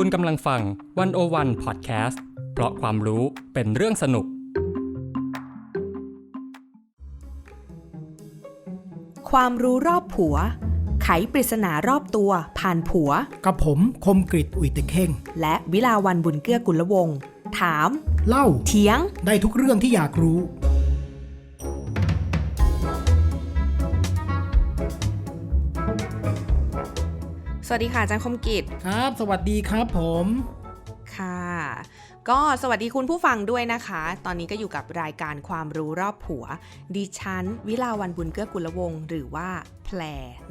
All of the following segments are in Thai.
คุณกำลังฟังวันโอวันพอดแคสต์เพราะความรู้เป็นเรื่องสนุก ความรู้รอบผัว ไขปริศนารอบตัวผ่านผัว กับผมคมกริตอุ่ยตะเข่งและวิลาวันบุญเกื้อกุลวงศ์ถาม เล่า เถียง ได้ทุกเรื่องที่อยากรู้ วัสดีค่ะอาจารย์คมกิจครับ สวัสดีครับผมค่ะ ก็สวัสดีคุณผู้ฟังด้วยนะคะ ตอนนี้ก็อยู่กับรายการความรู้รอบผัว ดิฉัน วิลาวันบุญเกื้อกุลวงศ์หรือว่าแพร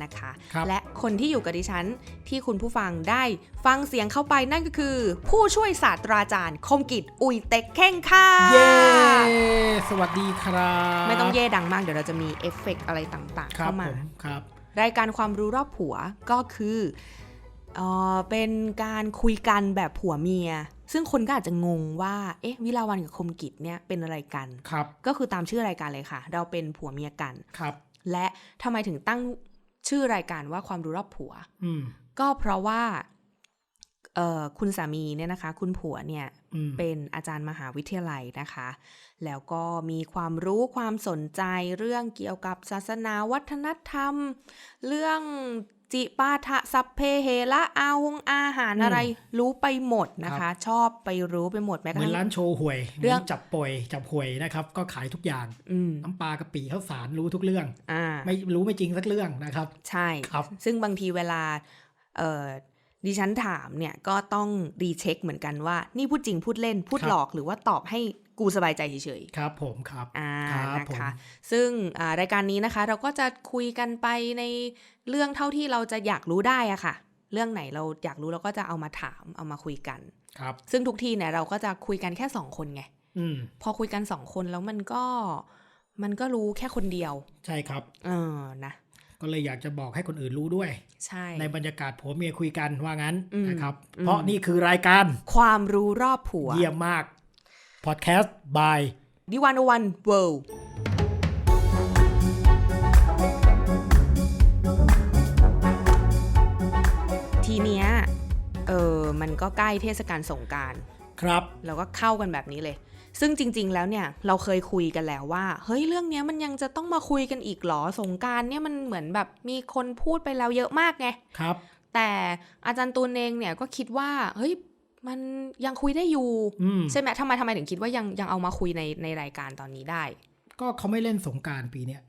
นะคะครับและคนที่อยู่กับดิฉันที่คุณผู้ฟังได้ฟังเสียงเข้าไปนั่นก็คือ ผู้ช่วยศาสตราจารย์ คมกิจอุยเต็กเข่งค่ะ เย้สวัสดีครับ ไม่ต้องเย่ดังมากเดี๋ยวเราจะมีเอฟเฟกต์อะไรต่างๆครับเข้าผมามครับรายการความรู้รอบผัวก็คือ เออเป็นการคุยกันแบบผัวเมีย ซึ่งคนก็อาจจะงงว่า เอ๊ะ วิลาวันกับคมกิจเนี่ยเป็นอะไรกัน ครับ ก็คือตามชื่อรายการเลยค่ะ เราเป็นผัวเมียกัน ครับ และทำไมถึงตั้งชื่อรายการว่าความรู้รอบผัว อืม ก็เพราะว่าเอ่อคุณสามีเนี่ยนะคะ คุณผัวเนี่ยอืม เป็นอาจารย์มหาวิทยาลัยนะคะ แล้วก็มีความรู้ความสนใจเรื่องเกี่ยวกับศาสนาวัฒนธรรม เรื่อง จิปาถะสัพเพเหระอาวงอาหารอะไร รู้ไปหมดนะคะ ชอบไปรู้ไปหมดแม้กเหระมือทั่นงร้านโชว์หวย เรื่องหมืนจับป่วยจับหวยนะครับ ก็ขายทุกอย่างอืมน้ำปลากะปิข้าวสารรู้ทุกเรื่องอ่าไม่รู้ไม่จริงสักเรื่องนะครับ ใช่ครับซึ่งบางทีเวลาเอ่อ ดิฉันถามเนี่ยก็ต้องรีเช็คเหมือนกันว่า นี่พูดจริงพูดเล่นพูดหลอกหรือว่าตอบให้กูสบายใจเฉยครับผมครับๆอ่าครับนะผมคะ ซึ่งอ่ารายการนี้นะคะ เราก็จะคุยกันไปในเรื่องเท่าที่เราจะอยากรู้ได้อะค่ะ เรื่องไหนเราอยากรู้เราก็จะเอามาถามเอามาคุยกัน ครับ ซึ่งทุกทีเนี่ยเราก็จะคุยกันแค่สองคนไงอืมพอคุยกันสองคนแล้วมันก็มันก็รู้แค่คนเดียว ใช่ครับ เออนะ ก็เลยอยากจะบอกให้คนอื่นรู้ด้วย ใช่ ในบรรยากาศผัวเมียคุยกันว่างั้นอืมนะครับอืมเพราะนี่คือรายการความรู้รอบผัว เยี่ยมมากพอดแคสต์ by ดิวันวันเวิลด์ทีเนี้ยเออมันก็ใกล้เทศกาลสงกราร ครับเราก็เข้ากันแบบนี้เลย ซึ่งจริง ๆ แล้วเนี่ยเราเคยคุยกันแล้วว่าเฮ้ยเรื่องเนี้ยมันยังจะต้องมาคุยกันอีกเหรอสงกรารเนี่ยมันเหมือนแบบมีคนพูดไปแล้วเยอะมากไงครับ แต่อาจารย์ตูนเองเนี่ยก็คิดว่าเฮ้ยมันยังคุยได้อยู่อืมใช่ไหมทำไมทำไมถึงคิดว่ายังยังเอามาคุยในในรายการตอนนี้ได้ ก็เขาไม่เล่นสงกรารปีเนี้ย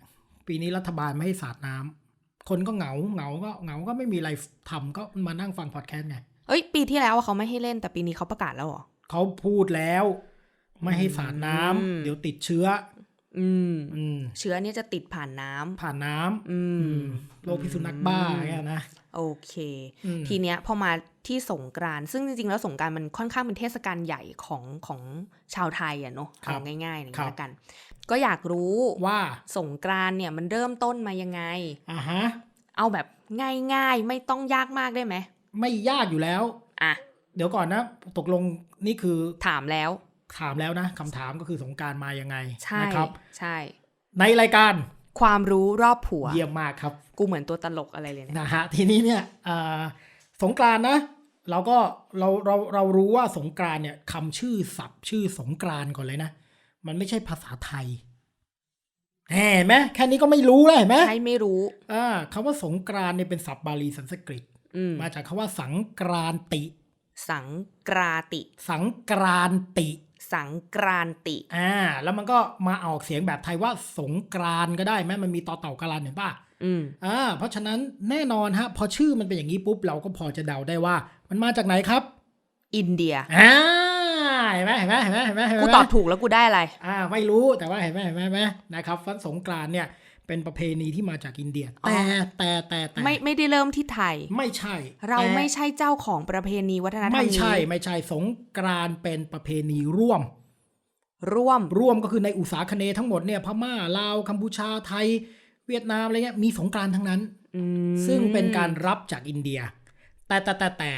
ปีนี้รัฐบาลไม่ให้สาดน้ำคนก็เหงาเหงาก็เหงาก็ไม่มีอะไรทำก็มานั่งฟังพอดแคสต์ไงเอ้ยปีที่แล้วอะเขาไม่ให้เล่นแต่ปีนี้เขาประกาศแล้วเหรอเขาพูดแล้ว ไม่ให้สาดน้ำอืมเดี๋ยวติดเชื้ออืมอืมเชื้อเนี่ยจะติดผ่านน้ำผ่านน้ำอือืมมโรคพิษสุนัขบ้าเนี่ยนะโอเคอืมทีเนี้ยพอมาที่สงกรานต์ซึ่งจริงๆ แล้วสงกรานต์มันค่อนข้างเป็นเทศกาลใหญ่ของของชาวไทยอะเนาะครับเอาง่ายๆอย่างครันี้บละกัน ก็อยากรู้ว่าสงกรานต์เนี่ยมันเริ่มต้นมายังไงอ่าฮะเอาแบบง่ายๆ ไม่ต้องยากมากได้ไหม ไม่ยากอยู่แล้ว อะ เดี๋ยวก่อนนะ ตกลงนี่คือถามแล้ว ถามแล้วนะคำถามก็คือสงกรารมายังไงใช่นะครับใช่ ในรายการความรู้รอบผัว เยี่ยมมากครับ กูเหมือนตัวตลกอะไรเลยเนี่ยนะฮะทีนี้เนี่ยเอ่อสงกรานต์นะ เราก็เราเราเรารู้ว่าสงกรานต์เนี่ยคำชื่อศัพท์ชื่อสงกรานต์ก่อนเลยนะ มันไม่ใช่ภาษาไทยแหมเห็นไหมแค่นี้ก็ไม่รู้แล้วเห็นไหมใช่ไม่รู้อ่าคำว่าสงกรานต์เนี่ยเป็นศัพท์บาลีสันสกฤตอืมมาจากคำว่าสังกรานติ สังกราติ สังกรานติ สังกรานติ อ่า แล้วมันก็มาออกเสียงแบบไทยว่าสงกรานต์ก็ได้ไหมมันมีต่อเต่ากรันเห็นป่ะอืมอ่าเพราะฉะนั้นแน่นอนฮะ พอชื่อมันเป็นอย่างนี้ปุ๊บ เราก็พอจะเดาได้ว่า มันมาจากไหนครับ อินเดียอ่าเห็นไหมเห็นไหมเห็นไหมเห็นไหมเห็นไหมกูตอบถูกแล้วกูได้อะไร อ่า ไม่รู้แต่ว่าเห็นไหมเห็นไหมเห็นไหมนะครับวันสงกรานต์เนี่ย เป็นประเพณีที่มาจากอินเดียแต่แต่แต่แต่ไม่ไม่ได้เริ่มที่ไทย ไม่ใช่ เราไม่ใช่เจ้าของประเพณีวัฒนธรรมไม่ใช่ไม่ใช่สงกรานเป็นประเพณีร่วม ร่วมร่วมก็คือในอุตสาคเนทั้งหมดเนี่ยพม่าลาวกัมพูชาไทย เวียดนามอะไรเงี้ยมีสงกรานทั้งนั้นซึ่งเป็นการรับจากอินเดีย แต่แต่แต่แต่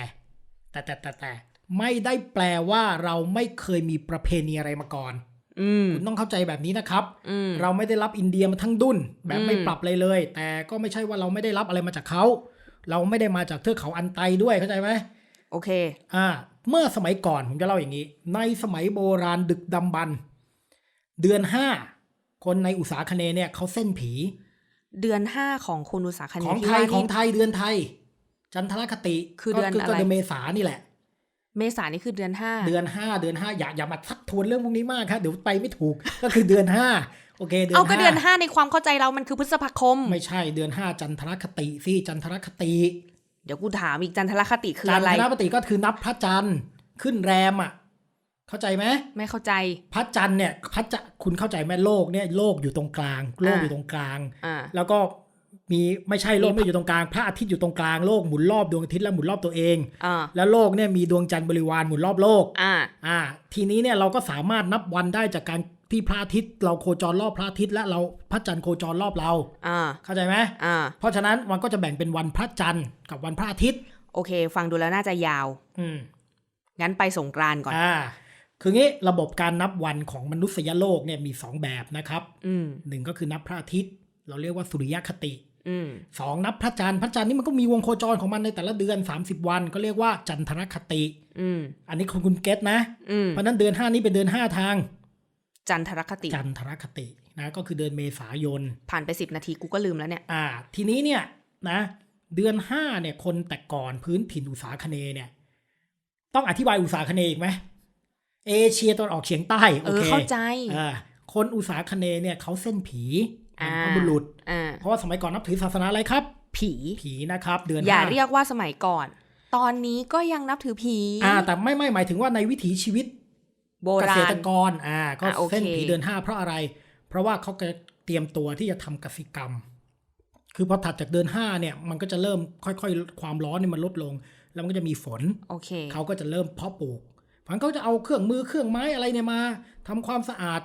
แต่แต่แต่ไม่ได้แปลว่าเราไม่เคยมีประเพณีอะไรมาก่อน คุณต้องเข้าใจแบบนี้นะครับอืมเราไม่ได้รับอินเดียมาทั้งดุนแบบอืมไม่ปรับเลยเลย แต่ก็ไม่ใช่ว่าเราไม่ได้รับอะไรมาจากเขา เราไม่ได้มาจากเทือกเขาอันไตด้วยเข้าใจไหมโอเค อ่า เมื่อสมัยก่อนผมจะเล่าอย่างนี้ ในสมัยโบราณดึกดำบรรพ์เดือนห้าคนในอุตสาคเนย์เนี่ยเขาเส้นผี เดือนห้าของคุณอุตสาคเนของที่ไทยว่าของนี่ไทยเดือนไทย จันทรคติ คือเดือนก็อะไรก็เดือนเมษานี่แหละ เมษานี่คือเดือนห้าเดือนห้าเดือนห้าอย่าอย่ามาทักทวนเรื่องพวกนี้มากครับเดี๋ยวไปไม่ถูกก็คือเดือนห้าโอเคเดือนเอาก็ห้าเดือนห้าในความเข้าใจเรามันคือพฤษภาคม ไม่ใช่เดือนห้าจันทรคติสิจันทรคติ เดี๋ยวกูถามอีกจันทรคติคือจันอะไรทรคติก็คือนับพระจันทร์ขึ้นแรมอะเข้าใจไหมไม่เข้าใจ พระจันทร์เนี่ยพระจะคุณเข้าใจไหมโลกเนี่ยโลกอยู่ตรงกลาง โลกอยู่ตรงกลางอ่าแล้วก็ มีไม่ใช่โลกมีไม่อยู่ตรงกลางพระอาทิตย์อยู่ตรงกลางโลกหมุนรอบดวงอาทิตย์และหมุนรอบตัวเองอ่าแล้วโลกเนี่ยมีดวงจันทร์บริวารหมุนรอบโลกอ่าอ่า ทีนี้เนี่ยเราก็สามารถนับวันได้จากการที่พระอาทิตย์เราโคจรรอบพระอาทิตย์และเราพระจันทร์โคจรรอบเราอ่าเข้าใจไหมอ่าเพราะฉะนั้นมันก็จะแบ่งเป็นวันพระจันทร์กับวันพระอาทิตย์ โอเค ฟังดูแล้วน่าจะยาว อืมงั้นไปสงกรานต์ก่อนอ่าคืองี้ระบบการนับวันของมนุษยโลกเนี่ยมีสองแบบนะครับอืมหนึ่งก็คือนับพระอาทิตย์ เราเรียกว่าสุริยคติอืม สองนับพระจันทร์พระจันทร์นี่มันก็มีวงโคจรของมันในแต่ละเดือน 30 วันก็เรียกว่าจันทรคติอืมอันนี้คุณคุณเก็ตนะอืมเพราะฉะนั้นเดือน5นี้เป็นเดือน5ทาง จันทรคติ จันทรคตินะก็คือเดือนเมษายน ผ่านไปสิบนาทีกูก็ลืมแล้วเนี่ย อ่า ทีนี้เนี่ยนะ เดือน5เนี่ย คนแต่ก่อนพื้นถิ่นอุตสาคเนย์เนี่ย ต้องอธิบายอุตสาคเนย์อีกไหมเอเชียตะวันออกเฉียงใต้เอโออเคเข้าใจอ่าคนอุตสาคเนย์เนี่ยเขาเส้นผีอ่า บรรพบุรุษอ่าเพราะว่าสมัยก่อนนับถือศาสนาอะไรครับ ผีผีนะครับ เดือนอย่าห้เรียกว่าสมัยก่อน ตอนนี้ก็ยังนับถือผีอ่า แต่ไม่ไม่หมายถึงว่าในวิถีชีวิตโบเกราษณตรกรอ่า ก็อะโอเคเส้นผีเดือนห้าเพราะอะไร เพราะว่าเขาจะเตรียมตัวที่จะทำกสิกรรม คือพอถัดจากเดือนห้าเนี่ย มันก็จะเริ่มค่อยๆ ความร้อนเนี่ยมันลดลง แล้วมันก็จะมีฝนโอเคเขาก็จะเริ่มเพาะปลูกฝันเขาจะเอาเครื่องมือเครื่องไม้อะไรเนี่ยมาทำความสะอาด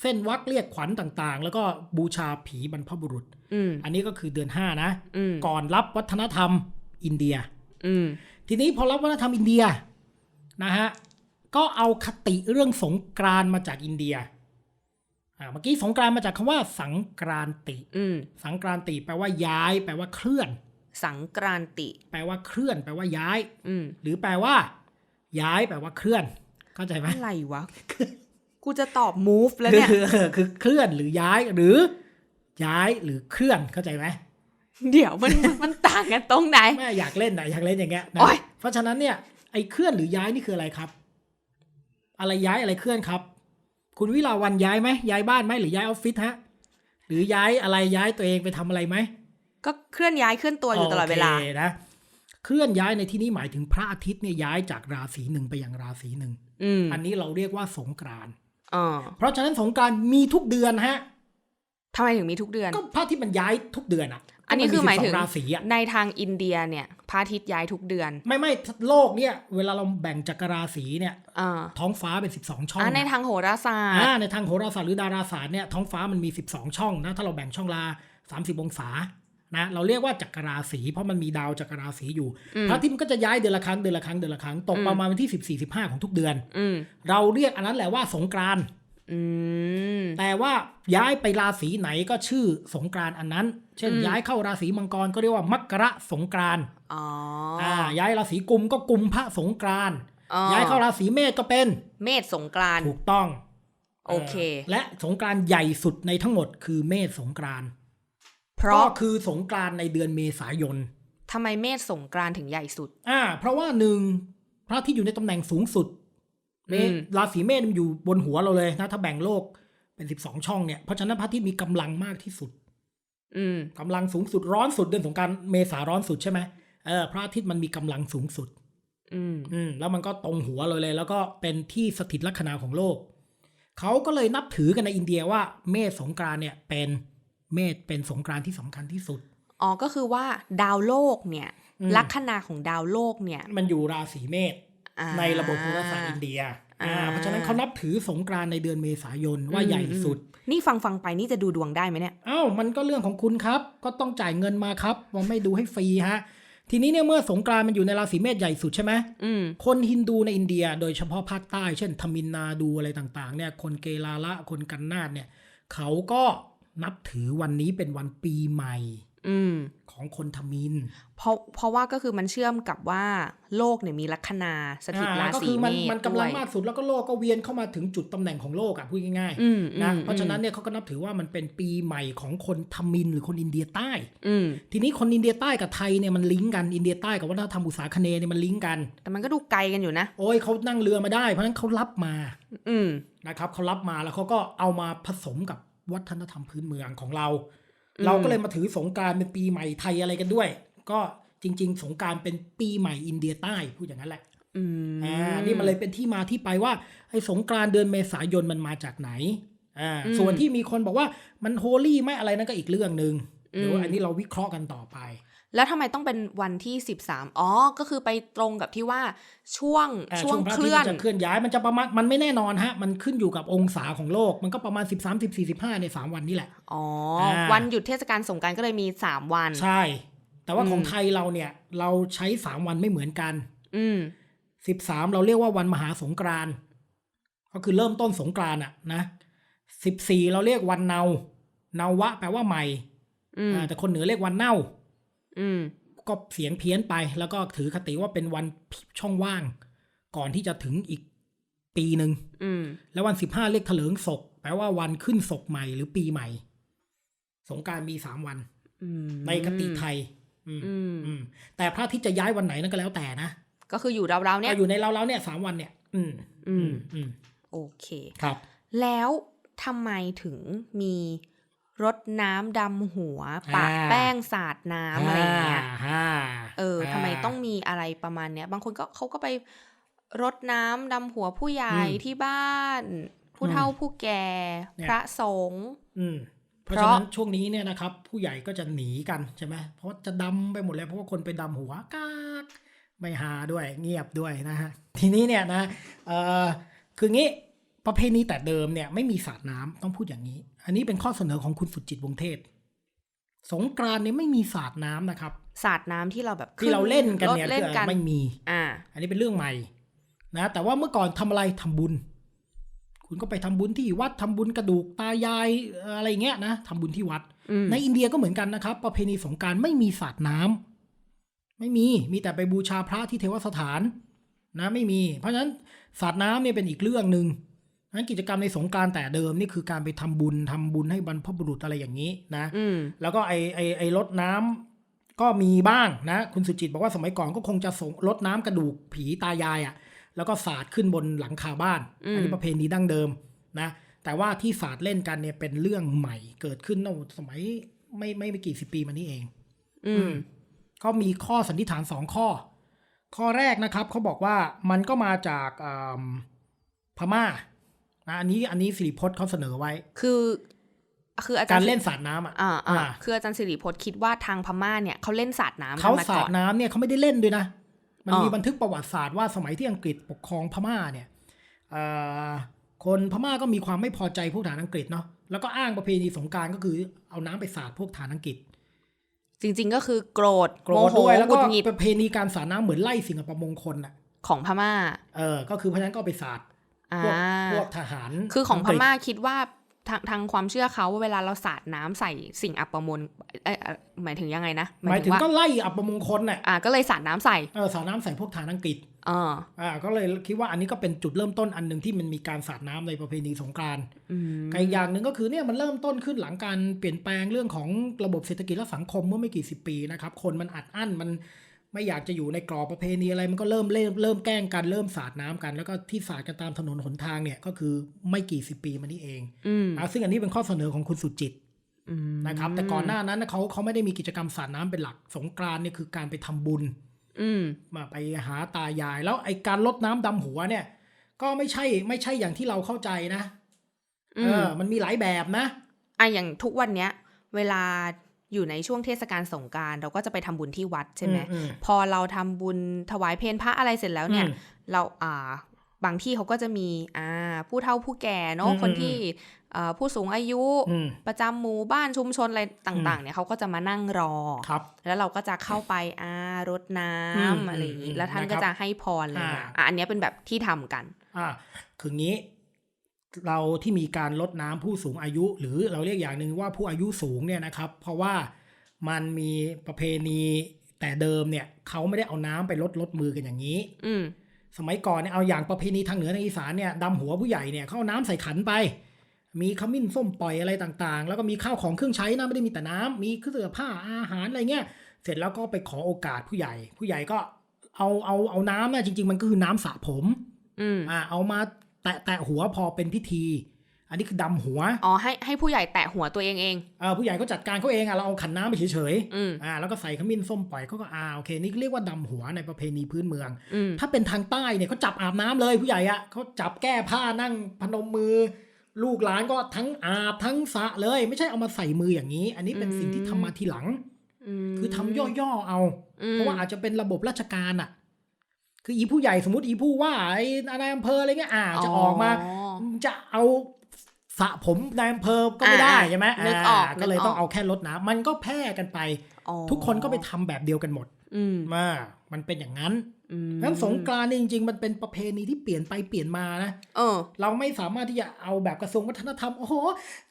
เส้นวักเรียกขวัญต่างๆ แล้วก็บูชาผีบรรพบุรุษอืมอันนี้ก็คือเดือนห้านะอืมก่อนรับวัฒนธรรมอินเดียอืมทีนี้พอรับวัฒนธรรมอินเดียนะฮะก็เอาคติเรื่องสงกรานต์มาจากอินเดียอ่าเมื่อกี้สงกรานต์มาจากคำว่า สังกรานติอืมสังกรานติแปลว่าย้าย แปลว่าเคลื่อน สังกรานติ แปลว่าเคลื่อน แปลว่าย้ายอืมหรือแปลว่า ย้าย แปลว่าเคลื่อน เข้าใจไหมอะไรวะ กูจะตอบ move แล้วเนี่ยคือคือคือเคลื่อนหรือย้ายหรือ ย้ายหรือเคลื่อนเข้าใจไหมเดี๋ยวมันมันต่างกันตรงไหนแม่อยากเล่นนะอยากเล่นอย่างเงี้ยนะโอ๊ยเพราะฉะนั้นเนี่ยไอ้เคลื่อนหรือย้ายนี่คืออะไรครับ อะไรย้ายอะไรเคลื่อนครับ คุณวิลาวันย้ายไหมย้ายบ้านไหมหรือย้ายออฟฟิศฮะหรือย้ายอะไรย้ายตัวเองไปทำอะไรไหมก็เคลื่อนย้ายเคลื่อนตัวอยู่ตลอดเวลาโคนะเคลื่อนย้ายในที่นี้หมายถึงพระอาทิตย์เนี่ยย้ายจากราศีหนึ่งไปยังราศีหนึ่งอืมอันนี้เราเรียกว่าสงกรานต์อ๋อ เพราะฉะนั้นสงกรานต์มีทุกเดือนฮะทำไมถึงมีทุกเดือน ก็พระอาทิตย์มันย้ายทุกเดือนอะ อันนี้คือหมายถึงก็น12ราศีอะในทางอินเดียเนี่ยพระอาทิตย์ย้ายทุกเดือน ไม่ไม่โลกเนี่ย เวลาเราแบ่งจักรราศีเนี่ยอ่าท้องฟ้าเป็น 12 ช่องอ่าในนะทางโหราศาสตอ่าร์ในทางโหราศาสตร์หรือดาราศาสตร์เนี่ยท้องฟ้ามันมี 12 ช่องนะถ้าเราแบ่งช่องละ30 องศา นะเราเรียกว่าจักรราศีเพราะมันมีดาวจักรราศีอยู่อืมพระอาทิตย์มันก็จะย้ายเดือนละครั้งเดือนละครั้งเดือนละครั้งตกอืมประมาณวันที่14 15ของทุกเดือนอืมเราเรียกอันนั้นแหละว่าสงกรานต์อืมแต่ว่าย้ายไปราศีไหนก็ชื่อสงกรานต์อันนั้น เช่นอืมย้ายเข้าราศีมังกรก็เรียกว่ามักกระสงกรานต์อ๋ออ่าย้ายราศีกุมก็กุมพระสงกรานต์อ๋อย้ายเข้าราศีเมษก็เป็นเมษสงกรานต์ถูกต้อง โอเค และสงกรานต์ใหญ่สุดในทั้งหมดคือเมษสงกรานต์ เพก็ราะคือสงกรานต์ในเดือนเมษายนทำไมเมษสงกรานต์ถึงใหญ่สุด อ่า เพราะว่าหนึ่งพระอาที่อยู่ในตำแหน่งสูงสุดเมษอืมราศีเมษมันอยู่บนหัวเราเลยนะถ้าแบ่งโลกเป็นสิบสองช่องเนี่ยเพราะฉะนั้นพระอาทิตย์มีกำลังมากที่สุด อืมกำลังสูงสุดร้อนสุดเดือนสงกรารเมษาร้อนสุดใช่ไหมเออพระอาทิตย์มันมีกำลังสูงสุด อืมอืมแล้วมันก็ตรงหัวเราเลย แล้วก็เป็นที่สถิตลักษณะของโลกเขาก็เลยนับถือกันในอินเดียว่าเมษสงกรานต์เนี่ยเป็น เมษเป็นสงกรานต์ที่สำคัญที่สุด อ๋อ ก็คือว่าดาวโลกเนี่ยอืมลัคนาของดาวโลกเนี่ย มันอยู่ราศีเมษอ่าในระบบโหราศาสตร์อินเดียอ่าอ่าเพราะฉะนั้นเขานับถือสงกรานต์ในเดือนเมษายนว่าใหญ่สุด นี่ฟังฟังไปนี่จะดูดวงได้ไหมเนี่ยเอ้ามันก็เรื่องของคุณครับ ก็ต้องจ่ายเงินมาครับมันไม่ดูให้ฟรีฮะ ทีนี้เนี่ยเมื่อสงกรานต์มันอยู่ในราศีเมษใหญ่สุดใช่ไหมอืมคนฮินดูในอินเดีย โดยเฉพาะภาคใต้ เช่นทมินนาดูอะไรต่างๆ เนี่ย คนเกลาละคนกันนาดเนี่ย เขาก็ นับถือวันนี้เป็นวันปีใหม่อืมของคนทมิน เพราะเพราะว่าก็คือมันเชื่อมกับว่าโลกเนี่ยมีลัคนาสถิตราอ่าก็ศีคือเมมันษมันกำลังด้วยมากสุดแล้วก็โลกก็เวียนเข้ามาถึงจุดตำแหน่งของโลกอะพูดง่ายอืมๆนะอืมเพราะฉะนั้นเนี่ยเขาก็นับถือว่ามันเป็นปีใหม่ของคนทมินหรือคนอินเดียใต้อืมทีนี้คนอินเดียใต้กับไทยเนี่ยมันลิงก์กันอินเดียใต้กับวัฒนธรรมอุตสาคเนย์เนี่ยมันลิงก์กัน แต่มันก็ดูไกลกันอยู่นะ โอ้ยเขานั่งเรือมาได้ เพราะฉะนั้นเขารับมา อืมนะครับเขารับมาแล้วเขาก็เอามาผสมกับ วัฒนธรรมพื้นเมืองของเราอืมเราก็เลยมาถือสงกรารเป็นปีใหม่ไทยอะไรกันด้วย ก็จริง ๆ สงกรารเป็นปีใหม่อินเดียใต้พูดอย่างนั้นแหละอืมอ่านี่มันเลยเป็นที่มาที่ไปว่าไอ้สงกรานต์เดือนเมษายนมันมาจากไหนอ่าส่วนที่มีคนบอกว่ามันโฮลี่ไม่อะไรนั่นก็อีกเรื่องหนึ่งเดี๋ยวอันนี้เราวิเคราะห์กันต่อไป แล้วทำไมต้องเป็นวันที่สิบสามอ๋อ ก็คือไปตรงกับที่ว่าช่วงอ่าช่วงพระเคอาทิตลื่ย์อนมันจะเคลื่อนย้ายมันจะประมาณมันไม่แน่นอนฮะ มันขึ้นอยู่กับองศาของโลก มันก็ประมาณ 13 14 15 ใน 3 วันนี่แหละ อ๋ออ่าวันหยุดเทศกาลสงกรารก็เลยมีสามวัน ใช่ แต่ว่าของอืมไทยเราเนี่ย เราใช้ 3 วันไม่เหมือนกัน อืม13 เราเรียกว่าวันมหาสงกรานต์ก็คือเริ่มต้นสงกรานต์อะนะ14 เราเรียกวันเนา เนาวะ แปลว่าใหม่อืมอ่าแต่คนเหนือเรียกวันเน่า อืมก็เสียงเพี้ยนไป แล้วก็ถือคติว่าเป็นวันช่องว่าง ก่อนที่จะถึงอีกปีหนึ่งอืมแล้ววันสิบห้าเรียกเถลิงศก แปลว่าวันขึ้นศกใหม่หรือปีใหม่ สงกรารมีสามวันอืมในคติไทยอืมอืมอืมแต่พระอาทิตย์จะย้ายวันไหนนั่นก็แล้วแต่นะ ก็คืออยู่ราวๆเนี้ยเอาอยู่ในเราเราๆเนี่ยสามวันเนี่ย อืม อืม อืม โอเค ครับ แล้วทำไมถึงมี รดน้ำดำหัวปะอ่าแป้งสาดน้ำอะไรอย่างเงี้ยอ่าเออทำไมต้องมีอะไรประมาณเนี้ย บางคนก็เขาก็ไปรดน้ำดำหัวผู้ใหญ่ที่บ้าน ผู้เฒ่าผู้แก่ พระสงฆ์อืมเพราะเพฉะราะนั้นช่วงนี้เนี่ยนะครับ ผู้ใหญ่ก็จะหนีกันใช่ไหมเพราะจะดำไปหมดเลยเพราะว่าคนไปดำหัวกากไม่หาด้วยเงียบด้วยนะฮะทีนี้เนี่ยนะเออคืองี้ ประเพณีแต่เดิมเนี่ยไม่มีสาดน้ำต้องพูดอย่างนี้ อันนี้เป็นข้อเสนอของคุณสุจิตวงศ์เทศ สงกรานต์เนี่ยไม่มีสาดน้ำนะครับสาดน้ำที่เราแบบที่เราเล่นกันเนี่ยรถเล่นคือกันไม่มีอ่า อันนี้เป็นเรื่องใหม่ นะ แต่ว่าเมื่อก่อนทำอะไรทำบุญ คุณก็ไปทำบุญที่วัดทำบุญกระดูกตายายเอ่ออะไรเงี้ยนะทำบุญที่วัดอืมในอินเดียก็เหมือนกันนะครับ ประเพณีสงกรารไม่มีสาดน้ำไม่มีมีแต่ไปบูชาพระที่เทวสถาน นะ ไม่มี เพราะฉะนั้นสาดน้ำเนี่ยเป็นอีกเรื่องหนึ่ง นั้นกิจกรรมในสงกรารแต่เดิมนี่คือการไปทำบุญทำบุญให้บรรพบุรุษอะไรอย่างนี้นะอืมแล้วก็ไอไอไอรดน้ำก็มีบ้างนะ คุณสุจิตบอกว่าสมัยก่อนก็คงจะส่งรดน้ำกระดูกผีตายายอะ่ะ แล้วก็สาดขึ้นบนหลังคาบ้านอืมอันนี้ประเพณีดั้งเดิมนะ แต่ว่าที่สาดเล่นกันเนี่ยเป็นเรื่องใหม่เกิดขึ้นเมื่อสมัยไม่ไม่ไม่กี่สิบปีมานี้เอง อืมก็มีข้อสันนิษฐานสองข้อ ข้อแรกนะครับเขาบอกว่ามันก็มาจากอ่าพม่านะ อันนี้อันนี้สิริพจน์เขาเสนอไว้ คือ คืออาจารการย์เล่นสาดน้ำอะอ่าอ่าอ่าคืออาจารย์สิริพจน์คิดว่าทางพม่าเนี่ยเขาเล่นสาดน้ำกัเขานมาสาก่ดอนน้ำเนี่ยเขาไม่ได้เล่นด้วยนะมันอ๋อมีบันทึกประวัติศาสตร์ว่าสมัยที่อังกฤษปกครองพม่าเนี่ยเอ่อคนพม่าก็มีความไม่พอใจพวกฐานอังกฤษเนาะแล้วก็อ้างประเพณีสงกรารก็คือเอาน้ำไปสาดพวกฐานอังกฤษ จริงๆก็คือโกรธโกรโมธโหด้วยแล้วหงุก็ดหงิดประเพณีการสาดน้ำเหมือนไล่สิ่งอัปมงคลอะของพม่า เออ ก็คือเพราะฉะนั้นก็เอาไปสาดอ่า พวกพวกทหาร คือของพฤษม่าคิดว่าทางทางความเชื่อเขาว่าเวลาเราสาดน้ำใส่สิ่งอัปมงคลเอ้ยเอ่อหมายถึงยังไงนะหมายถึงว่าก็ไล่อัปมงคลน่ะอ่าก็เลยสาดน้ำใส่เออสาดน้ำใส่พวกฐานอังกฤษเอออ่าก็เลยคิดว่าอันนี้ก็เป็นจุดเริ่มต้นอันหนึ่งที่มันมีการสาดน้ำในประเพณีสงกรานต์อืมกับอีกอย่างหนึ่งก็คือเนี่ยมันเริ่มต้นขึ้นหลังการเปลี่ยนแปลงเรื่องของระบบเศรษฐกิจและสังคมเมื่อไม่กี่สิบปีนะครับคนมันอัดอั้นมัน ไม่อยากจะอยู่ในกรอบประเพณีอะไร มันก็เริ่มเริ่มเริ่มแกล้งกันเริ่มสาดน้ำกัน แล้วก็ที่สาดกันตามถนนหนทางเนี่ยก็คือไม่กี่สิบปีมานี้เองอืมนะซึ่งอันนี้เป็นข้อเสนอของคุณสุจิตอืมนะครับ แต่ก่อนหน้านั้นนะเขาเขาไม่ได้มีกิจกรรมสาดน้ำเป็นหลัก สงกรานต์เนี่ยคือการไปทำบุญ อืมมาไปหาตายาย แล้วไอการลดน้ำดำหัวเนี่ย ก็ไม่ใช่ไม่ใช่อย่างที่เราเข้าใจนะอืเอมอมันมีหลายแบบนะอะอย่างทุกวันเนี้ย เวลา อยู่ในช่วงเทศกาลสงกรารเราก็จะไปทำบุญที่วัดใช่ไหมอืมพอเราทำบุญถวายเพลพระอะไรเสร็จแล้วเนี่ยอืมเราอ่าบางที่เขาก็จะมีอ่าผู้เฒ่าผู้แก่เนาะอืมคนที่อ่าผู้สูงอายุอืมประจำหมู่บ้านชุมชนอะไรต่าง ๆ เนี่ยเขาก็จะมานั่งรอครับแล้วเราก็จะเข้าไปอ่ารดน้อืมำอะไรอย่างอืนี้มแล้วท่านนะคก็รับจะให้พรเลยอ่าอะอันเนี้ยเป็นแบบที่ทำกันอ่าคืองี้ เราที่มีการลดน้ำผู้สูงอายุ หรือเราเรียกอย่างหนึ่งว่าผู้อายุสูงเนี่ยนะครับ เพราะว่ามันมีประเพณีแต่เดิมเนี่ยเขาไม่ได้เอาน้ำไปลดลดมือกันอย่างนี้ อืมสมัยก่อนเนี่ยเอาอย่างประเพณีทางเหนือทางอีสานเนี่ยดำหัวผู้ใหญ่เนี่ยเขาเอาน้ำใส่ขันไป มีขมิ้นส้มปล่อยอะไรต่างๆ แล้วก็มีข้าวของเครื่องใช้นะไม่ได้มีแต่น้ำมีเครื่องเสื้อผ้าอาหารอะไรเงี้ยเสร็จแล้วก็ไปขอโอกาสผู้ใหญ่ ผู้ใหญ่ก็เอาเอาเอาน้ำเนี่ยจริง ๆ มันก็คือน้ำสระผมอืมอ่าเอามา แตะแตะหัวพอเป็นพิธี อันนี้คือดำหัว อ๋อ ให้ให้ผู้ใหญ่แตะหัวตัวเองเองเออผู้ใหญ่ก็จัดการเขาเองอะเราเอาขันน้ำไปเฉยอืมๆอ่าแล้วก็ใส่ขมิ้นส้มปล่อยเขาก็อ่าโอเคนี่เรียกว่าดำหัวในประเพณีพื้นเมืองอืมถ้าเป็นทางใต้เนี่ยเขาจับอาบน้ำเลยผู้ใหญ่อะเขาจับแก้ผ้านั่งพนมมือ ลูกหลานก็ทั้งอาบทั้งสระเลย ไม่ใช่เอามาใส่มืออย่างนี้ อันนี้เป็นสิ่งที่ทำมาทีหลังมคือทำย่อๆเอาอืมเพราะว่าอาจจะเป็นระบบราชการอะ คืออีผู้ใหญ่สมมติอีผู้ว่าไอ้นายอำเภออะไรเงี้ยอ่าจะออกมา จะเอาสระผมนายอำเภอก็ไม่ได้อ่าใช่ไหมนึกออกาก็เลยนึกออกต้องเอาแค่ลดน้ำมันก็แพร่กันไปอ๋อทุกคนก็ไปทำแบบเดียวกันหมดอืมมามันเป็นอย่างนั้นอืมงั้นสงกรานต์นี่จริง ๆ มันเป็นประเพณีที่เปลี่ยนไปเปลี่ยนมานะเออ เราไม่สามารถที่จะเอาแบบกระทรวงวัฒนธรรม โอ้โห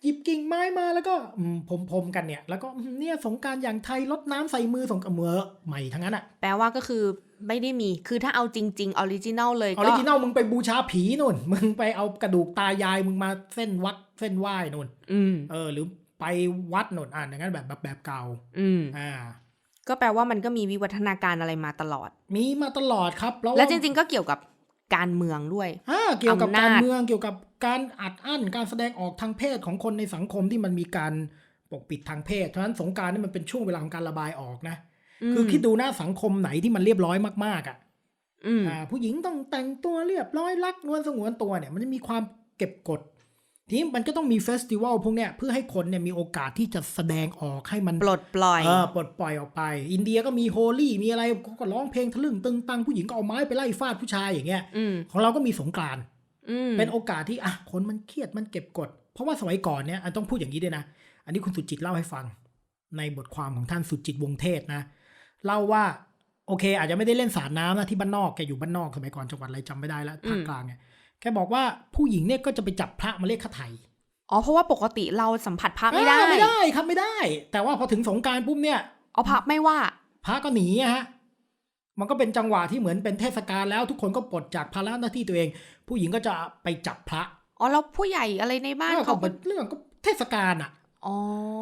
หยิบกิ่งไม้มาแล้วก็อืมพรมพรมๆกันเนี่ย แล้วก็อืมเนี่ยสงกรารอย่างไทยลดน้ำใส่มือสงกรารเมือใหม่ทั้งนั้นอะแปลว่าก็คือ ไม่ได้มี คือถ้าเอาจริงๆออริจินัลเลยอก็อริจินัลมึงไปบูชาผีนู่น มึงไปเอากระดูกตายายมึงมาเส้นวัดเส้นไหว้นู่นอืมเออ หรือไปวัดนู่นอ่านอย่างนั้นแบบแบบแบบเก่า อืมอ่า ก็แปลว่ามันก็มีวิวัฒนาการอะไรมาตลอด มีมาตลอดครับแล้วและจริง ๆ ก็เกี่ยวกับการเมืองด้วยอ่าเกี่ยวกับอำนาจการเมืองเกี่ยวกับการอัดอั้นการแสดงออกทางเพศของคนในสังคมที่มันมีการปกปิดทางเพศ เพราะฉะนั้นสงกรารนี่มันเป็นช่วงเวลาของการระบายออกนะม คือคิดดูหน้าสังคมไหนที่มันเรียบร้อยมากๆอะอืมอ่าผู้หญิงต้องแต่งตัวเรียบร้อยรักนวลสงวนตัวเนี่ย มันจะมีความเก็บกดทีนี้มันก็ต้องมีเฟสติวัลพวกเนี้ยเพื่อให้คนเนี่ยมีโอกาสที่จะแสดงออกให้มันปลดปล่อยเออปลดปล่อยออกไป อินเดียก็มีโฮลี่มีอะไรเขาก็ร้องเพลงทะลึ่งตึงตังผู้หญิงก็เอาไม้ไปไล่ฟาดผู้ชายอย่างเงี้ยอืมของเราก็มีสงกรานต์อืมเป็นโอกาสที่อะคนมันเครียดมันเก็บกด เพราะว่าสมัยก่อนเนี่ยอันต้องพูดอย่างนี้ด้วยนะ อันนี้คุณสุจิตเล่าให้ฟัง ในบทความของท่านสุจิตวงศ์เทศนะ เล่าว่า โอเค อาจจะไม่ได้เล่นสาดน้ำนะที่บ้านนอกแกอยู่บ้านนอกสมัยก่อนจังหวัดอะไรจำไม่ได้แล้วภาคกลางเนี่ยแกบอกว่าผู้หญิงเนี่ยก็จะไปจับพระมาเรียกค่าไถ่อ๋อเพราะว่าปกติเราสัมผัสพระไม่ได้อ่าไม่ได้ครับไม่ได้ แต่ว่าพอถึงสงกรารปุ๊บเนี่ยเอาพระไม่ว่าพระก็หนีอะฮะมันก็เป็นจังหวะที่เหมือนเป็นเทศกาลแล้วทุกคนก็ปลดจากภาระหน้าที่ตัวเอง ผู้หญิงก็จะไปจับพระอ๋อแล้วผู้ใหญ่อะไรในบ้านก็เขาก็เป็นเรื่องก็เทศกาลอะอ๋อ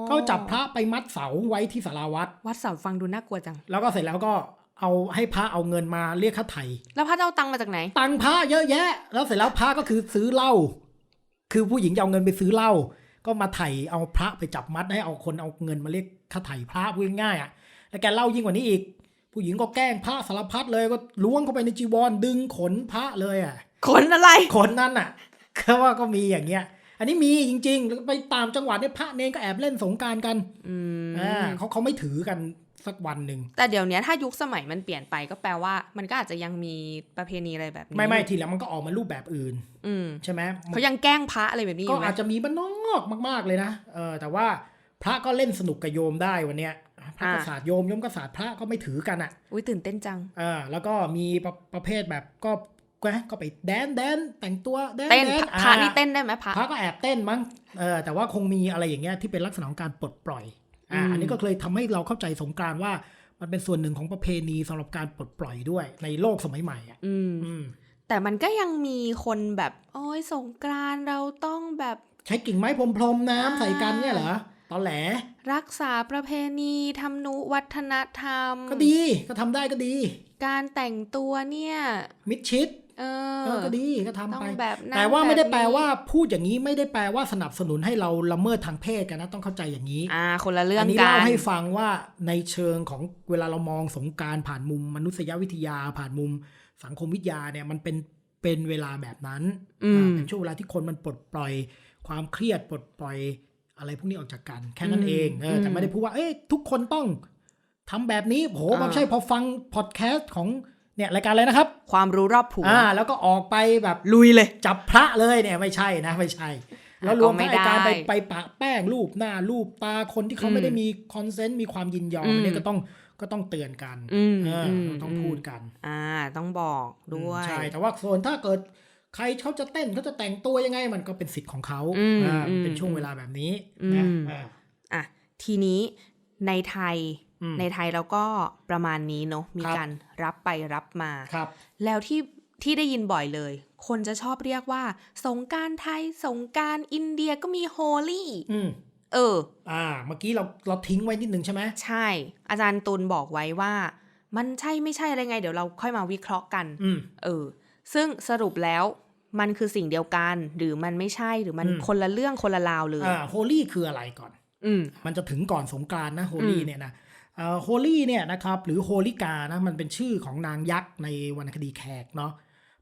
ก็จับพระไปมัดเสาไว้ที่สาราวัด วัดเสาฟังดูน่ากลัวจัง แล้วก็เสร็จแล้วก็เอาให้พระเอาเงินมาเรียกค่าไถ่แล้วพระเจ้าตังค์มาจากไหน ตังค์พระเยอะแยะ แล้วเสร็จแล้วพระก็คือซื้อเหล้า คือผู้หญิงจะเอาเงินไปซื้อเหล้า ก็มาไถ่เอาพระไปจับมัดให้เอาคนเอาเงินมาเรียกค่าไถ่พระพูดง่ายๆอะ แล้วแกเล่ายิ่งกว่านี้อีก ผู้หญิงก็แกล้งพระสารพัดเลยก็ล้วงเข้าไปในจีวรดึงขนพระเลยอะ ขนอะไร ขนนั่นอะก็ว่าก็มีอย่างเงี้ย อันนี้มีจริงๆแล้วไปตามจังหวัดเนี่ยพระเนนก็แอบเล่นสงกรารกันอืมอ่าเขาเขาไม่ถือกันสักวันหนึ่งแต่เดี๋ยวเนี้ยถ้ายุคสมัยมันเปลี่ยนไปก็แปลว่า มันก็อาจจะยังมีประเพณีอะไรแบบนี้ ไม่ไม่ทีหลังมันก็ออกมารูปแบบอื่น อืมใช่ไหมเขายังแกล้งพระอะไรแบบนี้อก็ยู่ไหมอาจจะมีบ้านนอกมากๆเลยนะเออแต่ว่าพระก็เล่นสนุกกับโยมได้วันเนี้ยพระก็ศาสตร์โยมโยมก็ศาสตร์พระก็ไม่ถือกันอะอุ้ยตื่นเต้นจังเออแล้วก็มีประประเภทแบบก็ ก็ก็ไปแดนแดนแต่งตัวแดนเต้นแดนพระอ่านี่เต้นได้ไหมพระพระก็แอบเต้นมั้งเออแต่ว่าคงมีอะไรอย่างเงี้ยที่เป็นลักษณะของการปลดปล่อยอ่าอืมอันนี้ก็เลยทำให้เราเข้าใจสงกรานต์ว่ามันเป็นส่วนหนึ่งของประเพณีสำหรับการปลดปล่อยด้วยในโลกสมัยใหม่อะอืมอืมแต่มันก็ยังมีคนแบบโอ้ยสงกรานต์เราต้องแบบใช้กิ่งไม้พรมพรมๆน้ำอ่าใส่กันเนี่ยเหรอตอนแหล รักษาประเพณีทำนุวัฒนธรรม ก็ดีก็ทำได้ก็ดี การแต่งตัวเนี่ย มิดชิด เอเอออก็ดีก็ทำต้องไปแบบนั้นแต่ว่าไม่ได้บบแปลนี้ว่าพูดอย่างนี้ไม่ได้แปลว่าสนับสนุนให้เราละเมิดทางเพศกันนะต้องเข้าใจอย่างนี้ อ่า คนละเรื่องอันี้กัเล่านให้ฟังว่าในเชิงของเวลาเรามองสงกรารผ่านมุมมนุษยวิทยาผ่านมุมสังคมวิทยาเนี่ยมันเป็นเป็นเวลาแบบนั้นอืมอ่าเป็นช่วงเวลาที่คนมันปลดปล่อย ความเครียดปลดปล่อยอะไรพวกนี้ออกจากกันแค่นั้นเองเออแต่ไม่ได้พูดว่าเอ้ยทุกคนต้องทำแบบนี้โหมันไม่ใช่พอฟังพอดแคสต์ของ เนี่ยรายการอะไรนะครับ ความรู้รอบผัวอ่า แล้วก็ออกไปแบบลุยเลย จับพระเลยเนี่ยไม่ใช่นะไม่ใช่ แล้วรวมก็ไม่ทั้งไอ้การไปได้ไปปะแป้งรูปหน้ารูปตาคนที่เขาอืมไม่ได้มีคอนเซนต์มีความยินยอมอืมอันนี้ก็ต้องก็ต้องเตือนกันอืมเอออมต้องพูดกัน อ่า ต้องบอกด้วย ใช่ แต่ว่าส่วนถ้าเกิดใครเขาจะเต้นเขาจะแต่งตัวยังไงมันก็เป็นสิทธิ์ของเขาอืมอ่าอืมเป็นช่วงเวลาแบบนี้อืนะมอ่าอะทีนี้ในไทยอืม ในไทยเราก็ประมาณนี้เนอะมีครับการรับไปรับมาครับ แล้วที่ที่ได้ยินบ่อยเลย คนจะชอบเรียกว่า สงกรารไทยสงกรารอินเดียก็มีโฮลี่อืมเออ อ่า เมื่อกี้เราเราทิ้งไว้นิดนึงใช่ไหมใช่ อาจารย์ตุลบอกไว้ว่า มันใช่ไม่ใช่อะไรไง เดี๋ยวเราค่อยมาวิเคราะห์กันอืมเออ ซึ่งสรุปแล้วมันคือสิ่งเดียวกัน หรือมันไม่ใช่หรือมันอืมคนละเรื่องคนละราวเลยอ่าโฮลี่คืออะไรก่อน อืมมันจะถึงก่อนสงกรานต์นะโฮลี่อืมเนี่ยนะเอ่อ โฮลี่เนี่ยนะครับหรือโฮลิกานะมันเป็นชื่อของนางยักษ์ในวรรณคดีแขกเนาะ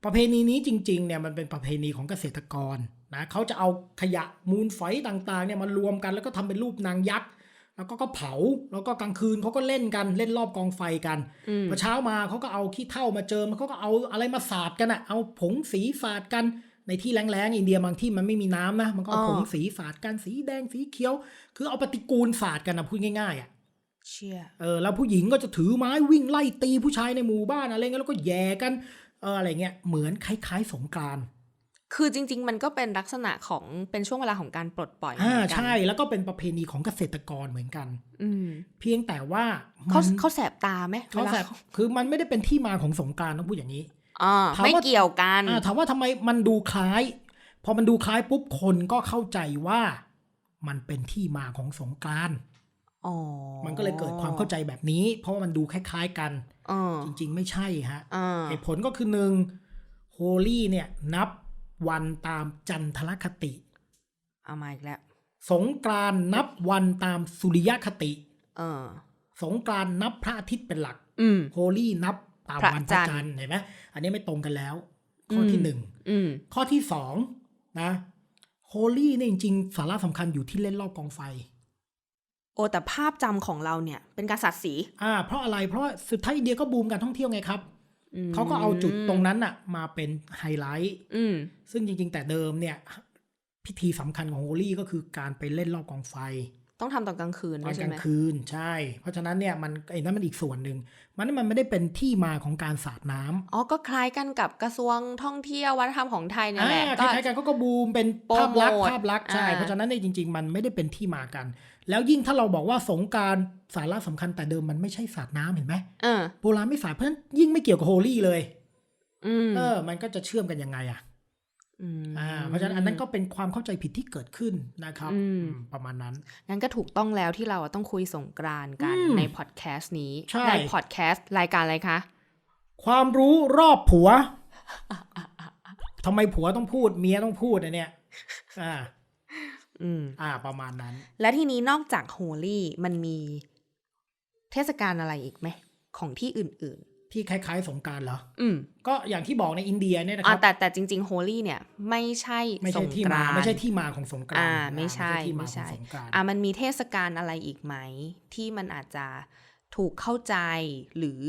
ประเพณีนี้จริงๆเนี่ยมันเป็นประเพณีของเกษตรกรนะเขาจะเอาขยะมูลฝอยต่างๆเนี่ยมารวมกันแล้วก็ทำเป็นรูปนางยักษ์แล้วก็ก็เผาแล้วก็กลางคืนเขาก็เล่นกันเล่นรอบกองไฟกันอืมพอเช้ามาเขาก็เอาขี้เถ้ามาเจอมันเขาก็เอาอะไรมาสาดกันอะเอาผงสีสาดกันในที่แล้งๆอินเดียบางที่มันไม่มีน้ำนะมันก็เอาอ๋อผงสีสาดกันสีแดงสีเขียว คือเอาปฏิกูลสาดกันนะพูดง่ายๆอะ เชี่ยเออแล้วผู้หญิงก็จะถือไม้วิ่งไล่ตีผู้ชายในหมู่บ้านอะไรเงี้ยแล้วก็แย่กันเอออะไรเงี้ยเหมือนคล้ายๆ สงกรานต์คือจริง ๆ มันก็เป็นลักษณะของเป็นช่วงเวลาของการปลดปล่อยอ่าเหมือนกันใช่แล้วก็เป็นประเพณีของเกษตรกรเหมือนกัน อืมเพียงแต่ว่าเขามันเขาแสบตาไหมเขาวลแบบคือมันไม่ได้เป็นที่มาของสงกรานต์ต้องพูดอย่างนี้อ่าถามไม่ว่าเกี่ยวกันอ่าถามว่าทำไมมันดูคล้าย พอมันดูคล้ายปุ๊บคนก็เข้าใจว่ามันเป็นที่มาของสงกรานต์อ๋อ มันก็เลยเกิดความเข้าใจแบบนี้ เพราะว่ามันดูคล้าย ๆกันเออจริง ๆ ไม่ใช่ฮะอ่าเหตุผลก็คือหนึ่งโฮลี่เนี่ย นับวันตามจันทรคติ เอามาอีกแล้ว สงกรานต์นับวันตามสุริยคติเออสงกรานต์นับพระอาทิตย์เป็นหลักอืมโฮลี่นับตามพระวันพจัระนทร์จันทร์เห็นไหมอันนี้ไม่ตรงกันแล้ว ข้ออมที่หนึ่งอืมข้อที่สองนะโฮลี่เนี่ยจริงๆสาระสำคัญอยู่ที่เล่นรอบกองไฟ โอ้แต่ภาพจำของเราเนี่ย เป็นการสัตว์สีอ่า เพราะอะไรเพราะว่าสุดท้ายอินเดียก็บูมการท่องเที่ยวไงครับอืมเขาก็เอาจุดตรงนั้นน่ะมาเป็นไฮไลท์อืมซึ่งจริง ๆ แต่เดิมเนี่ย พิธีสำคัญของโฮลี่ก็คือการไปเล่นรอบกองไฟ ต้องทำตอนกลางคืนตอด้วนยกใช่ลาไหมงคืนใช่ เพราะฉะนั้นเนี่ยมันไอ้นั้นมันอีกส่วนหนึ่งมันมันไม่ได้เป็นที่มาของการสาดน้ำอ๋อก็คล้ายกันกับกระทรวงท่องเที่ยววัฒนธรรมของไทยเนี่ยอ่าแหละคก็ล้ายๆกันเขาก็บูมเป็นโปรภาพลักษณ์โมทภาพลักษณ์ใช่อ่าเพราะฉะนั้นเนี่ยจริง ๆ มันไม่ได้เป็นที่มากัน แล้วยิ่งถ้าเราบอกว่าสงกรารสาระสำคัญแต่เดิมมันไม่ใช่สาดน้ำเห็นไหมเออโบราณไม่สาดเพราะฉะนั้นยิ่งไม่เกี่ยวกับโฮลี่เลยอืมเออ มันก็จะเชื่อมกันยังไงอะอืมอ่าเพราะฉะนั้นอันนั้นก็เป็นความเข้าใจผิดที่เกิดขึ้นนะครับอืมอืมประมาณนั้นงั้นก็ถูกต้องแล้วที่เราอะต้องคุยสงกรานต์กันอืมในพอดแคสต์นี้ใช่ในพอดแคสต์รายการอะไรคะความรู้รอบผัวทำไมผัวต้องพูดเมียต้องพูดอะเนี่ยอ่า อืมอ่า ประมาณนั้น และทีนี้นอกจากโฮลี่มันมีเทศกาลอะไรอีกไหม ของที่อื่นที่คล้ายๆ สงกรารเหรอๆอืม ก็อย่างที่บอกในอินเดียเนี่ยนะคอ่ารับแต่แต่จริง ๆ โฮลี่เนี่ย ไม่ใช่ไม่สใช่งที่กมา รานต์ ไม่ใช่ที่มาของสงกรานต์อ่าอ่าไม่ใช่ที่มาไม่ของใช่สงกรานต์อ่ามันมีเทศกาลอะไรอีกไหม ที่มันอาจจะถูกเข้าใจหรือ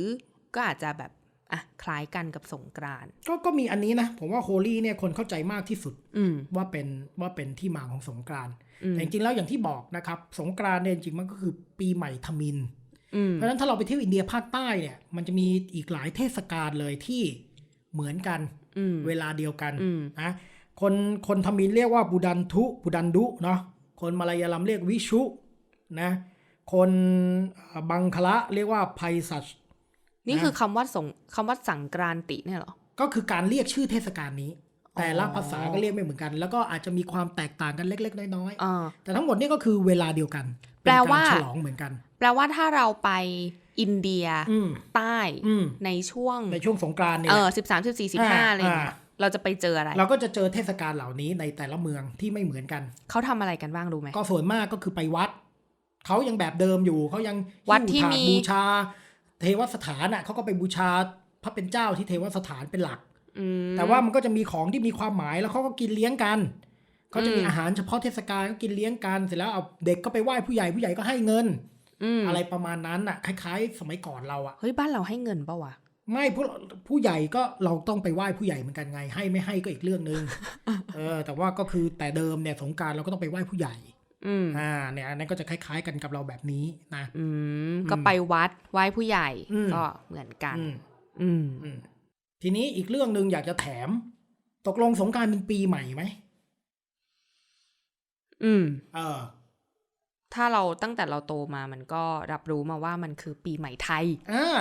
ก็อาจจะแบบ อะคล้ายกันกับสงกรานต์ก็ก็มีอันนี้นะ ผมว่าโฮลี่เนี่ยคนเข้าใจมากที่สุดอืมว่าเป็นว่าเป็นที่มาของสงกรานต์อืมแต่จริงๆแล้วอย่างที่บอกนะครับ สงกรานต์เนี่ยจริงๆมันก็คือปีใหม่ทมินอืมเพราะฉะนั้นถ้าเราไปเที่ยวอินเดียภาคใต้เนี่ย มันจะมีอีกหลายเทศกาลเลยที่เหมือนกันอืมเวลาเดียวกันอืมนะคนคนทมินเรียกว่าบูดันทุบูดันดุเนาะคนมาลายาลัมเรียกวิชุนะคนบังคละเรียกว่าไพซัช นี่นะคือคำว่าสงคำว่าสังกรานติเนี่ยเหรอ ก็คือการเรียกชื่อเทศกาลนี้ แต่ละอ๋อภาษาก็เรียกไม่เหมือนกัน แล้วก็อาจจะมีความแตกต่างกันเล็ก ๆ น้อยอ่าๆแต่ทั้งหมดเนี่ยก็คือเวลาเดียวกัน แปลว่าเนกรฉลองเหมือนกัน แปลว่าถ้าเราไปอินเดียอืมใต้อืมในช่วงในช่วงสงกรานต์เนี่ยเออสิบสามสิบสี่สิบห้าอ่าอะไรอย่างเงี้ยอ่าเราจะไปเจออะไร เราก็จะเจอเทศกาลเหล่านี้ในแต่ละเมืองที่ไม่เหมือนกัน เขาทำอะไรกันบ้างรู้ไหมก็ส่วนมากก็คือไปวัด เขายังแบบเดิมอยู่เขายังวัดที่หิ้ถาดมีบูชา เทวสถานอะเขาก็ไปบูชาพระเป็นเจ้าที่เทวสถานเป็นหลักอืมแต่ว่ามันก็จะมีของที่มีความหมายแล้วเขาก็กินเลี้ยงกันเขาจะมีอืมอาหารเฉพาะเทศกาลก็กินเลี้ยงกันเสร็จแล้วเอาเด็กก็ไปไหว้ผู้ใหญ่ผู้ใหญ่ก็ให้เงินอืมอะไรประมาณนั้นอะคล้าย ๆ สมัยก่อนเราอะเฮ้ยบ้านเราให้เงินปะวะไม่ผู้ผู้ใหญ่ก็เราต้องไปไหว้ผู้ใหญ่เหมือนกันไง ให้ไม่ให้ก็อีกเรื่องหนึ่งเออ แต่ว่าก็คือแต่เดิมเนี่ยสงกรารเราก็ต้องไปไหว้ผู้ใหญ่ อืมอ่าเนี่ยอันนั้นก็จะคล้าย ๆ กันกับเราแบบนี้นะอืมก็ไปวัดไหว้ผู้ใหญ่อืมก็เหมือนกันอืมอืมอืมทีนี้อีกเรื่องหนึ่งอยากจะแถม ตกลงสงกรารเป็นปีใหม่ไหมอืม เออ ถ้าเราตั้งแต่เราโตมามันก็รับรู้มาว่ามันคือปีใหม่ไทยอ่า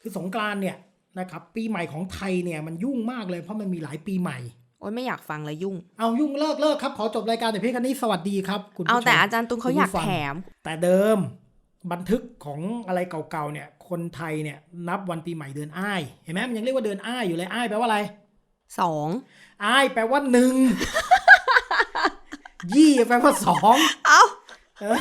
คือสงกรานต์เนี่ยนะครับ ปีใหม่ของไทยเนี่ยมันยุ่งมากเลยเพราะมันมีหลายปีใหม่ โอ้ยไม่อยากฟังเลยยุ่ง เอายุ่งเลิกเลิกครับขอจบรายการแต่เพียงแค่นี้สวัสดีครับคุณผู้เอาแต่ชมอาจารย์ตุงเขาคุณอยากผู้ฟังแถม แต่เดิมบันทึกของอะไรเก่าๆเนี่ย คนไทยเนี่ยนับวันปีใหม่เดือนอ้ายเห็นไหมมันยังเรียกว่าเดือนอ้ายอยู่เลยอ้ายแปลว่าอะไรสองอ้ายแปลว่าหนึ่งยี่แปลว่าสองเอ้าเออ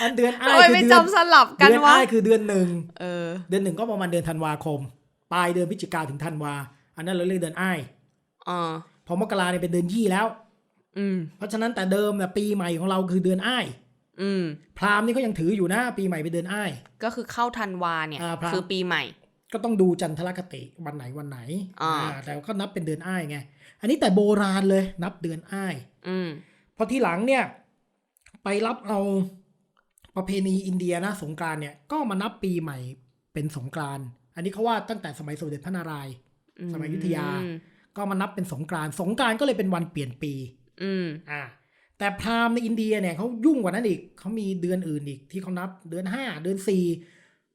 อันเดือนอ้ายทำไมคือไม่เดือนจำสลับกันเดือนวะอ้ายคือเดือนหนึ่งเออเดือนหนึ่งก็ประมาณเดือนธันวาคม ปลายเดือนพฤศจิกาถึงธันวา อันนั้นเราเรียกเดือนอ้ายอ่าพ อมกราเนี่ยเป็นเดือนยี่แล้ว อืม เพราะฉะนั้นแต่เดิมเนี่ยปีใหม่ของเราคือเดือนอ้าย อืม พราหมณ์นี่ก็ยังถืออยู่นะปีใหม่เป็นเดือนอ้าย ก็คือเข้าธันวาเนี่ย อ่าพระ คือปีใหม่ ก็ต้องดูจันทรคติวันไหนวันไหนอ่าแต่ก็นับเป็นเดือนอ้ายไง อันนี้แต่โบราณเลยนับเดือนอ้าย อืม พอทีหลังเนี่ย ไปรับเอาประเพณีอินเดียนะสงกรานต์เนี่ยก็มานับปีใหม่เป็นสงกรานต์อันนี้เขาว่าตั้งแต่สมัยสมเด็จพระนารายณ์ สมัยอยุธยา อืม ก็มานับเป็นสงกรานต์สงกรานต์ก็เลยเป็นวันเปลี่ยนปี อืมอ่า แต่พราหมณ์ในอินเดียเนี่ยเขายุ่งกว่านั้นอีกเขามีเดือนอื่นอีกที่เขานับเดือนห้าเดือนสี่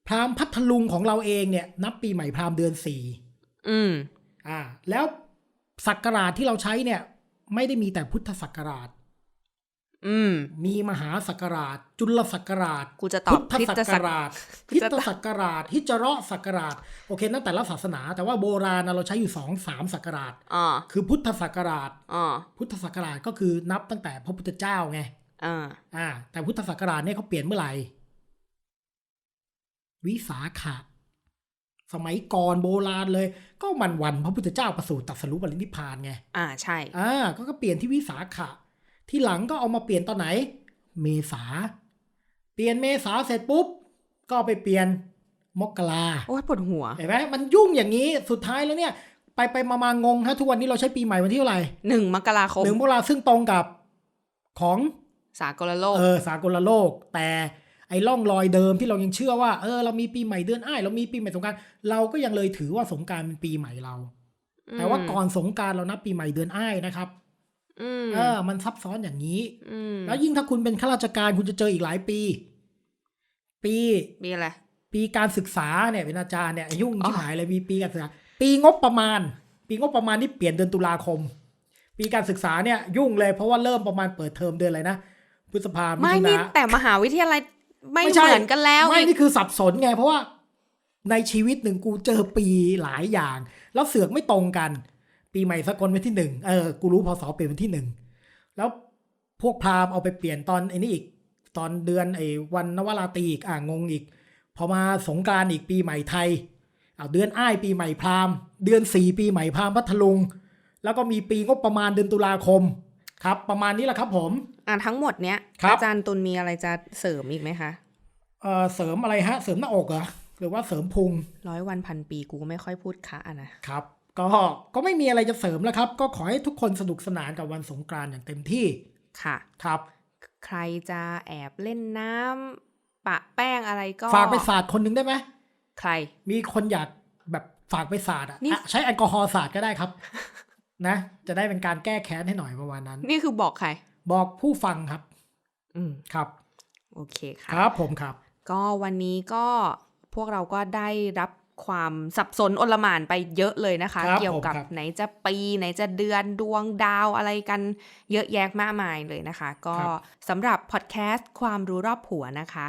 พราหมณ์พัทลุงของเราเองเนี่ย นับปีใหม่พราหมณ์เดือนสี่อืม อ่า แล้วศักราชที่เราใช้เนี่ย ไม่ได้มีแต่พุทธศักราช อืม มีมหาศักราช จุลศักราชกูจะตอพุบทธคริสศัตกศักราราชชฮิตศักราชฮิจเราะศักราช โอเคนั่นแต่ละศาสนา แต่ว่าโบราณนะเราใช้อยู่สองสามศักราชอ่าคือพุทธศักราชอ่าพุทธศักราชก็คือนับตั้งแต่พระพุทธเจ้าไงอ่าอ่า แต่พุทธศักราชเนี่ยเขาเปลี่ยนเมื่อไหร่ วิสาขะสมัยก่อนโบราณเลย ก็มันวันพระพุทธเจ้าประสูติตรัสรู้ปรินิพพานไง อ่าใช่ อ่าก็ก็เปลี่ยนที่วิสาขะ ที่หลังก็เอามาเปลี่ยนตอนไหน เมษา เปลี่ยนเมษาเสร็จปุ๊บ ก็ไปเปลี่ยนมกราโอ้ยปวดหัวเห็นไหมมันยุ่งอย่างนี้สุดท้ายแล้วเนี่ย ไปไปมามางงฮะทุกวันนี้เราใช้ปีใหม่วันที่เท่าไหร่หนึ่งมกราคมหนึ่งมกราซึ่งตรงกับของสากลโลก เออ สากลโลก แต่ไอ้ร่องรอยเดิมที่เรายังเชื่อว่า เออ เรามีปีใหม่เดือนอ้าย เรามีปีใหม่สงกรารเราก็ยังเลยถือว่าสงกรารเป็นปีใหม่เรา แต่ว่าก่อนสงกรารเรานับปีใหม่เดือนอ้ายนะครับ อืม เออ มันซับซ้อนอย่างนี้ อืมแล้วยิ่งถ้าคุณเป็นข้าราชการคุณจะเจออีกหลายปี ปี มีอะไร ปีการศึกษาเนี่ยเป็นอาจารย์เนี่ยยุ่งอ๋อ ที่หายเลยมีปีการศึกษา ปีงบประมาณ ปีงบประมาณนี่เปลี่ยนเดือนตุลาคม ปีการศึกษาเนี่ยยุ่งเลยเพราะว่าเริ่มประมาณเปิดเทอมเดือนอะไรนะพฤษภามิไม่ถุนี่นา แต่มหาวิทยาลัยไม่ไม่ใช่ เหมือนกันแล้วไม่อีกนี่คือสับสนไง เพราะว่าในชีวิตหนึ่งกูเจอปีหลายอย่าง แล้วเสือกไม่ตรงกัน ปีใหม่สกลวันที่หนึ่งเออกูรู้พศเปลี่ยนวันที่หนึ่งแล้วพวกพราหมณ์เอาไปเปลี่ยนตอนไอ้นี่อีก ตอนเดือนไอ้วันนวราตรีอีกอ่างงอีก พอมาสงกรานต์อีกปีใหม่ไทยเอาเดือนอ้ายปีใหม่พราหมณ์เดือนสี่ปีใหม่พราหมณ์พัทลุง แล้วก็มีปีงบประมาณเดือนตุลาคมครับ ประมาณนี้แหละครับผม อะทั้งหมดเนี้ยครับอาจารย์ตุลมีอะไรจะเสริมอีกไหมคะเออเสริมอะไรฮะ เสริมหน้าอกเหรอหรือว่าเสริมพุงร้อยวันพันปีกูก็ไม่ค่อยพูดคะอะนะครับ ก็ก็ไม่มีอะไรจะเสริมแล้วครับ ก็ขอให้ทุกคนสนุกสนานกับวันสงกรานต์อย่างเต็มที่ค่ะครับ ใครจะแอบเล่นน้ำปะแป้งอะไรก็ฝากไปสาดคนหนึ่งได้ไหมใคร มีคนอยากแบบฝากไปสาดอะนี่อะใช้แอลกอฮอล์สาดก็ได้ครับ นะ จะได้เป็นการแก้แค้นให้หน่อยประมาณนั้น นี่คือบอกใคร บอกผู้ฟังครับ อืมครับ โอเคค่ะครับผมครับ ก็วันนี้ก็พวกเราก็ได้รับ ความสับสนโอลหม่านไปเยอะเลยนะคะครับเกี่ยวกับผมครับไหนจะปีไหนจะเดือนดวงดาวอะไรกันเยอะแยะมากมายเลยนะคะ ก็สำหรับพอดแคสต์ความรู้รอบหัวนะคะ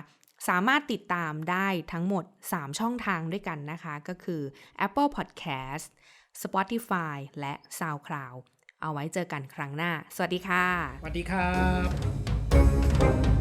สามารถติดตามได้ทั้งหมด 3 ช่องทางด้วยกันนะคะ ก็คือ Apple Podcast Spotify และ SoundCloud เอาไว้เจอกันครั้งหน้า สวัสดีค่ะ สวัสดีครับ